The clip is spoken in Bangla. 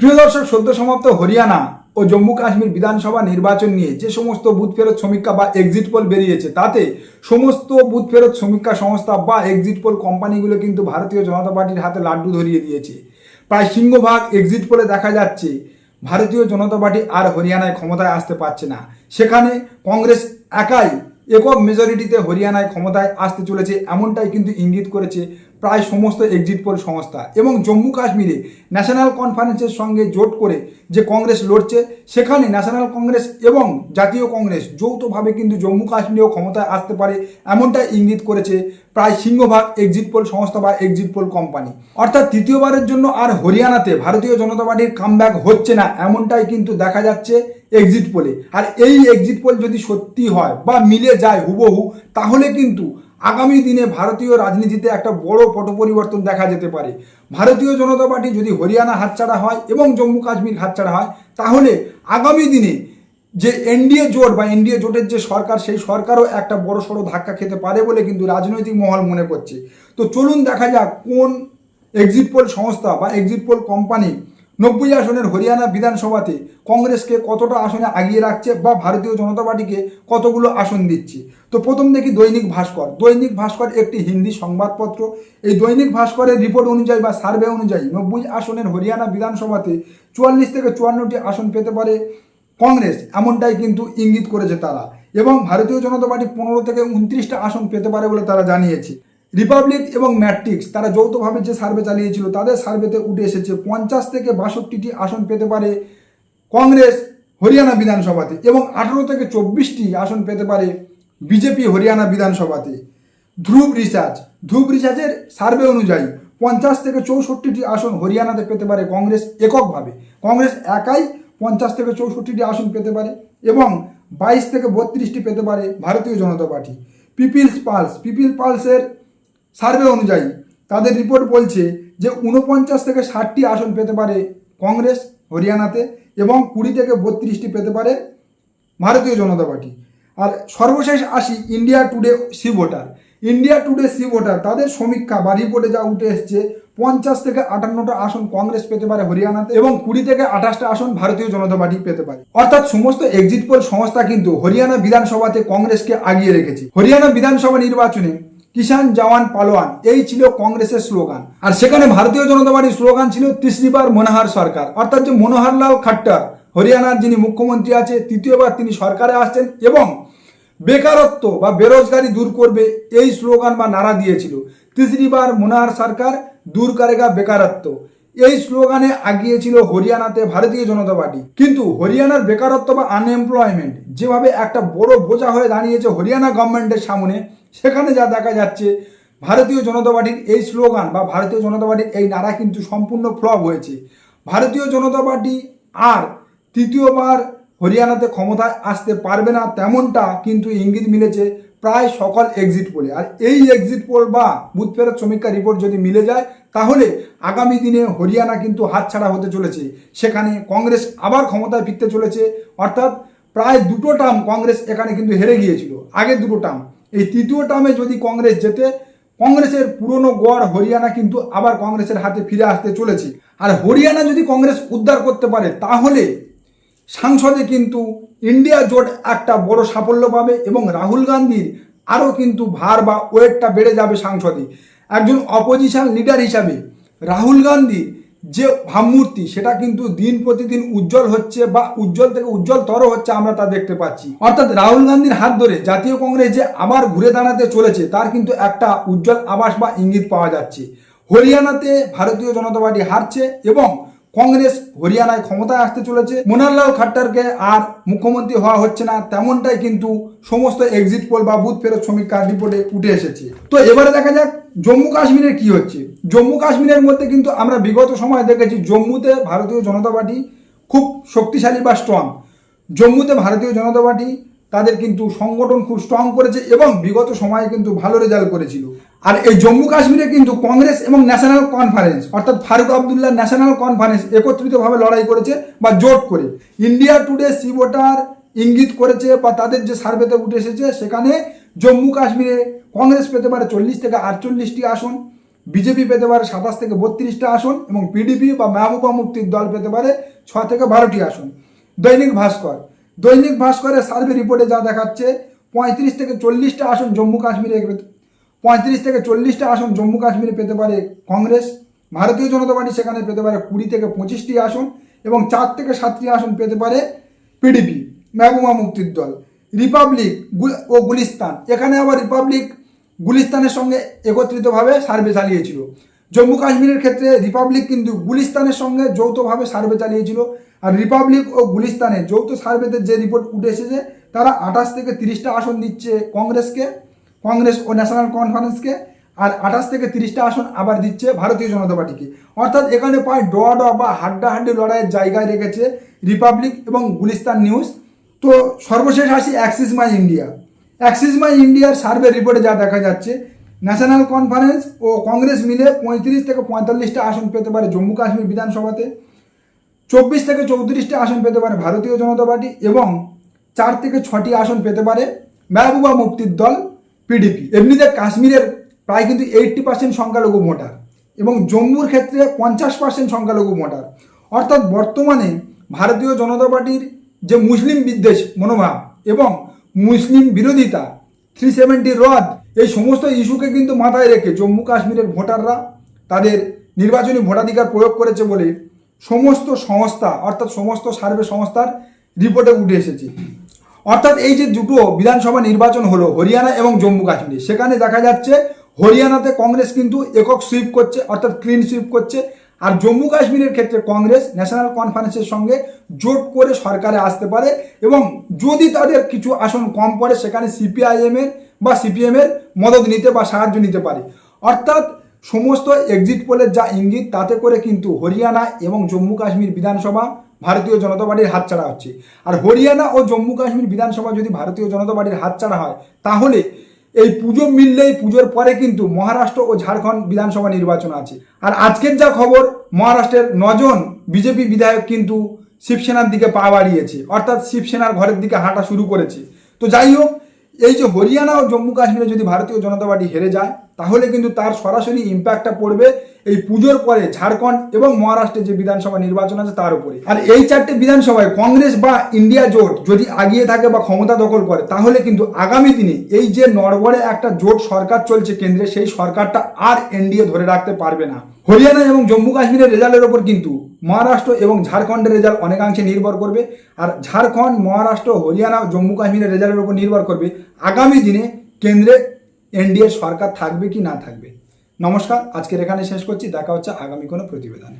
প্রিয় দর্শক, সদ্য সমাপ্ত হরিয়ানা ও জম্মু কাশ্মীর বিধানসভা নির্বাচন নিয়ে যে সমস্ত বুথ ফেরত সমীক্ষা বা এক্সিট পোল বেরিয়েছে, তাতে সমস্ত বুথ ফেরত সমীক্ষা সংস্থা বা এক্সিট পোল কোম্পানিগুলো কিন্তু ভারতীয় জনতা পার্টির হাতে লাড্ডু ধরিয়ে দিয়েছে। প্রায় সিংহভাগ এক্সিট পোলে দেখা যাচ্ছে, ভারতীয় জনতা পার্টি আর হরিয়ানায় ক্ষমতায় আসতে পারছে না। সেখানে কংগ্রেস একাই, একক মেজরিটিতে হরিয়ানায় ক্ষমতায় আসতে চলেছে, এমনটাই কিন্তু ইঙ্গিত করেছে প্রায় সমস্ত এক্সিট পোল সংস্থা এবং জম্মু কাশ্মীরে ন্যাশনাল কনফারেন্সের সঙ্গে জোট করে যে কংগ্রেস লড়ছে, সেখানে ন্যাশনাল কংগ্রেস এবং জাতীয় কংগ্রেস যৌথভাবে কিন্তু জম্মু কাশ্মীরেও ক্ষমতায় আসতে পারে এমনটাই ইঙ্গিত করেছে প্রায় সিংহভাগ এক্সিট পোল সংস্থা বা এক্সিট পোল কোম্পানি অর্থাৎ তৃতীয়বারের জন্য আর হরিয়ানাতে ভারতীয় জনতা পার্টির কামব্যাক হচ্ছে না, এমনটাই কিন্তু দেখা যাচ্ছে এক্সিট পোলে আর এই এক্সিট পোল যদি সত্যি হয় বা মিলে যায় হুবহু, তাহলে কিন্তু আগামী দিনে ভারতীয় রাজনীতিতে একটা বড় পট পরিবর্তন দেখা যেতে পারে। ভারতীয় জনতা পার্টি যদি হরিয়ানা হাতছাড়া হয় এবং জম্মু কাশ্মীর হাতছাড়া হয়, তাহলে আগামী দিনে যে এনডিএ জোট বা এনডিএ জোটের যে সরকার, সেই সরকারও একটা বড় সড়ো ধাক্কা খেতে পারে বলে কিন্তু রাজনৈতিক মহল মনে করছে। তো চলুন দেখা যাক কোন এক্সিট পোল সংস্থা বা এক্সিট পোল কোম্পানি নব্বই আসনের হরিয়ানা বিধানসভাতে কংগ্রেসকে কতটা আসনে আগিয়ে রাখছে বা ভারতীয় জনতা পার্টিকে কতগুলো আসন দিচ্ছে? তো প্রথম দেখি দৈনিক ভাস্কর। দৈনিক ভাস্কর একটি হিন্দি সংবাদপত্র। এই দৈনিক ভাস্করের রিপোর্ট অনুযায়ী বা সার্ভে অনুযায়ী নব্বই আসনের হরিয়ানা বিধানসভাতে চুয়াল্লিশ থেকে চুয়ান্নটি আসন পেতে পারে কংগ্রেস। এমনটাই কিন্তু ইঙ্গিত করেছে তারা। এবং ভারতীয় জনতা পার্টি পনেরো থেকে উনত্রিশটা আসন পেতে পারে বলে তারা জানিয়েছে। রিপাবলিক এবং ম্যাট্রিক্স তারা যৌথভাবে যে সার্ভে চালিয়েছিল, তাদের সার্ভেতে উঠে এসেছে পঞ্চাশ থেকে বাষট্টিটি আসন পেতে পারে কংগ্রেস হরিয়ানা বিধানসভাতে এবং আঠারো থেকে চব্বিশটি আসন পেতে পারে বিজেপি হরিয়ানা বিধানসভাতে। ধ্রুব রিসার্চ, ধ্রুব রিসার্চের সার্ভে অনুযায়ী পঞ্চাশ থেকে চৌষট্টিটি আসন হরিয়ানাতে পেতে পারে কংগ্রেস এককভাবে। কংগ্রেস একাই পঞ্চাশ থেকে চৌষট্টিটি আসন পেতে পারে এবং বাইশ থেকে বত্রিশটি পেতে পারে Bharatiya Janata Party. People's Pulse, people পালসের survey অনুযায়ী তাদের রিপোর্ট বলছে যে উনপঞ্চাশ থেকে ষাটটি আসন পেতে পারে কংগ্রেস, হরিয়ানাতে এবং কুড়ি থেকে বত্রিশটি পেতে পারে ভারতীয় জনতা পার্টি। আর সর্বশেষ আসি India Today C Voter. India Today C Voter, তাদের সমীক্ষা বা রিপোর্টে যা উঠে এসছে, পঞ্চাশ থেকে আটান্নটা আসন কংগ্রেস পেতে পারে হরিয়ানাতে এবং কুড়ি থেকে আঠাশটা আসন ভারতীয় জনতা পার্টি পেতে পারে। অর্থাৎ সমস্ত এক্সিট পোল সংস্থা কিন্তু হরিয়ানা বিধানসভাতে কংগ্রেসকে আগিয়ে রেখেছে। হরিয়ানা বিধানসভা নির্বাচনে কিষান জওয়ান পালোয়ান, এই ছিল কংগ্রেসের স্লোগান। আর সেখানে ভারতীয় জনতা পার্টির স্লোগান ছিল তৃতীয়বার মনোহর সরকার। অর্থাৎ যে মনোহরলাল খাট্টার, হরিয়ানার যিনি মুখ্যমন্ত্রী আছে, তৃতীয়বার তিনি সরকারে আসছেন এবং বেকারত্ব বা বেরোজগারি দূর করবে এই স্লোগান বা নারা দিয়েছিল। তৃতীয়বার মনোহর সরকার, দূর কারেগা বেকারত্ব। এই স্লোগানে আগিয়েছিল হরিয়ানাতে ভারতীয় জনতা পার্টি। কিন্তু হরিয়ানার বেকারত্ব বা আনএমপ্লয়মেন্ট যেভাবে একটা বড় বোঝা হয়ে দাঁড়িয়েছে হরিয়ানা গভর্নমেন্টের সামনে, সেখানে যা দেখা যাচ্ছে, ভারতীয় জনতা পার্টির এই স্লোগান বা ভারতীয় জনতা পার্টির এই নারা কিন্তু সম্পূর্ণ ফ্লপ হয়েছে। ভারতীয় জনতা পার্টি আর তৃতীয়বার হরিয়ানাতে ক্ষমতায় আসতে পারবে না, তেমনটা কিন্তু ইঙ্গিত মিলেছে প্রায় সকল এক্সিট পোলে আর এই এক্সিট পোল বা বুথ ফেরত সমীক্ষা রিপোর্ট যদি মিলে যায়, তাহলে আগামী দিনে হরিয়ানা কিন্তু হাতছাড়া হতে চলেছে। সেখানে কংগ্রেস আবার ক্ষমতায় ফিরতে চলেছে। অর্থাৎ প্রায় দুটো টার্ম কংগ্রেস এখানে কিন্তু হেরে গিয়েছিল। আগের দুটো টার্ম এই তৃতীয় টার্মে যদি কংগ্রেস যেতে কংগ্রেসের পুরনো গড় হরিয়ানা কিন্তু আবার কংগ্রেসের হাতে ফিরে আসতে চলেছে। আর হরিয়ানা যদি কংগ্রেস উদ্ধার করতে পারে, তাহলে সাংসদে কিন্তু ইন্ডিয়া জোট একটা বড় সাফল্য পাবে এবং রাহুল গান্ধীর আরও কিন্তু ভার বা ওয়েটটা বেড়ে যাবে সাংসদে। একজন অপোজিশন লিডার হিসাবে রাহুল গান্ধীর যে ভাবমূর্তি, সেটা কিন্তু দিন প্রতিদিন উজ্জ্বল হচ্ছে বা উজ্জ্বল থেকে উজ্জ্বলতর হচ্ছে আমরা তা দেখতে পাচ্ছি। অর্থাৎ রাহুল গান্ধীর হাত ধরে জাতীয় কংগ্রেস যে আবার ঘুরে দাঁড়াতে চলেছে, তার কিন্তু একটা উজ্জ্বল আভাস বা ইঙ্গিত পাওয়া যাচ্ছে। হরিয়ানাতে ভারতীয় জনতা পার্টি হারছে এবং কংগ্রেস হরিয়ানায় ক্ষমতায় আসতে চলেছে। মোনারলাল খাট্টারকে আর মুখ্যমন্ত্রী হওয়া হচ্ছে না, তেমনটাই কিন্তু সমস্ত এক্সিট পোল বা বুথ ফেরত সমীক্ষার রিপোর্টে উঠে এসেছে। তো এবারে দেখা যাক জম্মু কাশ্মীরের কি হচ্ছে। জম্মু কাশ্মীরের মধ্যে কিন্তু আমরা বিগত সময় দেখেছি জম্মুতে ভারতীয় জনতা পার্টি খুব শক্তিশালী বা স্ট্রং জম্মুতে ভারতীয় জনতা পার্টি তাদের কিন্তু সংগঠন খুব স্ট্রং করেছে এবং বিগত সময়ে কিন্তু ভালো রেজাল্ট করেছিল। আর এই জম্মু কাশ্মীরে কিন্তু কংগ্রেস এবং ন্যাশনাল কনফারেন্স অর্থাৎ ফারুক আবদুল্লাহ ন্যাশনাল কনফারেন্স একত্রিতভাবে লড়াই করেছে বা জোট করে। ইন্ডিয়া টুডে সি ভোটার ইঙ্গিত করেছে বা তাদের যে সার্ভেতে উঠে এসেছে, সেখানে জম্মু কাশ্মীরে কংগ্রেস পেতে পারে চল্লিশ থেকে আটচল্লিশটি আসন, বিজেপি পেতে পারে সাতাশ থেকে বত্রিশটা আসন এবং পিডিপি বা মেহবুবা মুক্তির দল পেতে পারে ছ থেকে বারোটি আসন। দৈনিক ভাস্কর, দৈনিক ভাস্করের সার্ভে রিপোর্টে যা দেখাচ্ছে, পঁয়ত্রিশ থেকে চল্লিশটা আসন জম্মু কাশ্মীরে পঁয়ত্রিশ থেকে চল্লিশটা আসন জম্মু কাশ্মীরে পেতে পারে কংগ্রেস, ভারতীয় জনতা পার্টি সেখানে পেতে পারে কুড়ি থেকে পঁচিশটি আসন এবং চার থেকে সাতটি আসন পেতে পারে পিডিপি মেহবুবা মুক্তির দল রিপাবলিক ও গুলিস্তান। এখানে আবার রিপাবলিক গুলিস্তানের সঙ্গে একত্রিতভাবে সার্ভে চালিয়েছিল। জম্মু কাশ্মীরের ক্ষেত্রে রিপাবলিক কিন্তু গুলিস্তানের সঙ্গে যৌথভাবে সার্ভে চালিয়েছিল। আর রিপাবলিক ও গুলিস্তানে যৌথ সার্ভেতে যে রিপোর্ট উঠে এসেছে, তারা আঠাশ থেকে তিরিশটা আসন দিচ্ছে কংগ্রেসকে। কংগ্রেস ও ন্যাশনাল কনফারেন্সকে আর আঠাশ থেকে তিরিশটা আসন আবার দিচ্ছে ভারতীয় জনতা পার্টিকে। অর্থাৎ এখানে প্রায় ডোয়া ডোয়া বা হাড্ডাহাড্ডি লড়াইয়ের জায়গায় রেখেছে রিপাবলিক এবং গুলিস্তান নিউজ। তো সর্বশেষ আসি Axis My India. Axis My ইন্ডিয়ার সার্ভে রিপোর্টে যা দেখা যাচ্ছে, ন্যাশনাল কনফারেন্স ও কংগ্রেস মিলে পঁয়ত্রিশ থেকে পঁয়তাল্লিশটা আসন পেতে পারে জম্মু কাশ্মীর বিধানসভাতে, চব্বিশ থেকে চৌত্রিশটা আসন পেতে পারে ভারতীয় জনতা পার্টি এবং চার থেকে ছটি আসন পেতে পারে মেহবুবা মুক্তির দল। পিডিপি এমনিতে কাশ্মীরের প্রায় কিন্তু এইট্টি পার্সেন্ট সংখ্যালঘু ভোটার এবং জম্মুর ক্ষেত্রে পঞ্চাশ পার্সেন্ট সংখ্যালঘু ভোটার। অর্থাৎ বর্তমানে ভারতীয় জনতা পার্টির যে মুসলিম বিদ্বেষ, মনোভাব এবং মুসলিম বিরোধিতা থ্রি সেভেন্টি রদ, এই সমস্ত ইস্যুকে কিন্তু মাথায় রেখে জম্মু কাশ্মীরের ভোটাররা তাদের নির্বাচনী ভোটাধিকার প্রয়োগ করেছে বলে সমস্ত সংস্থা, অর্থাৎ সমস্ত সার্ভে সংস্থার রিপোর্টে উঠে এসেছে। অর্থাৎ এই যে দুটো বিধানসভা নির্বাচন হলো, হরিয়ানা এবং জম্মু কাশ্মীর, সেখানে দেখা যাচ্ছে হরিয়ানাতে কংগ্রেস কিন্তু একক সুইপ করছে, অর্থাৎ ক্লিন সুইপ করছে, আর জম্মু কাশ্মীরের ক্ষেত্রে কংগ্রেস ন্যাশনাল কনফারেন্সের সঙ্গে জোট করে সরকারে আসতে পারে এবং যদি তাদের কিছু আসন কম পড়ে, সেখানে সিপিআইএমের বা সিপিএমের মদত নিতে বা সাহায্য নিতে পারে। অর্থাৎ সমস্ত এক্সিট পোলের যা ইঙ্গিত, তাতে করে কিন্তু হরিয়ানা এবং জম্মু কাশ্মীর বিধানসভা ভারতীয় জনতা পার্টির হাতছাড়া হচ্ছে। আর হরিয়ানা ও জম্মু কাশ্মীর বিধানসভা যদি ভারতীয় জনতা পার্টির হাতছাড়া হয়, তাহলে এই পুজো মিললেই পুজোর পরে কিন্তু মহারাষ্ট্র ও ঝাড়খণ্ড বিধানসভা নির্বাচন আছে। আর আজকের যা খবর, মহারাষ্ট্রের নজন বিজেপি বিধায়ক কিন্তু শিবসেনার দিকে পা বাড়িয়েছে। অর্থাৎ শিবসেনার ঘরের দিকে হাঁটা শুরু করেছে। তো যাই হোক, এই যে হরিয়ানা ও জম্মু কাশ্মীরে যদি ভারতীয় জনতা পার্টি হেরে যায়, তাহলে কিন্তু তার সরাসরি ইম্প্যাক্টটা পড়বে এই পুজোর পরে ঝাড়খণ্ড এবং মহারাষ্ট্রে যে বিধানসভা নির্বাচন আছে তার উপরে। আর এই চারটে বিধানসভায় কংগ্রেস বা ইন্ডিয়া জোট যদি আগিয়ে থাকে বা ক্ষমতা দখল করে, তাহলে কিন্তু আগামী দিনে এই যে নড়বড়ে একটা জোট সরকার চলছে কেন্দ্রে, সেই সরকারটা আর এনডিএ ধরে রাখতে পারবে না। হরিয়ানা এবং জম্মু কাশ্মীরের রেজাল্টের ওপর কিন্তু মহারাষ্ট্র এবং ঝাড়খণ্ডের রেজাল্ট অনেকাংশে নির্ভর করবে। আর ঝাড়খণ্ড, মহারাষ্ট্র, হরিয়ানা, জম্মু কাশ্মীরের রেজাল্টের উপর নির্ভর করবে আগামী দিনে কেন্দ্রে এনডিএ সরকার থাকবে কি না থাকবে। নমস্কার আজকের এখানে শেষ করছি। দেখা হচ্ছে আগামী কোনো প্রতিবেদনে।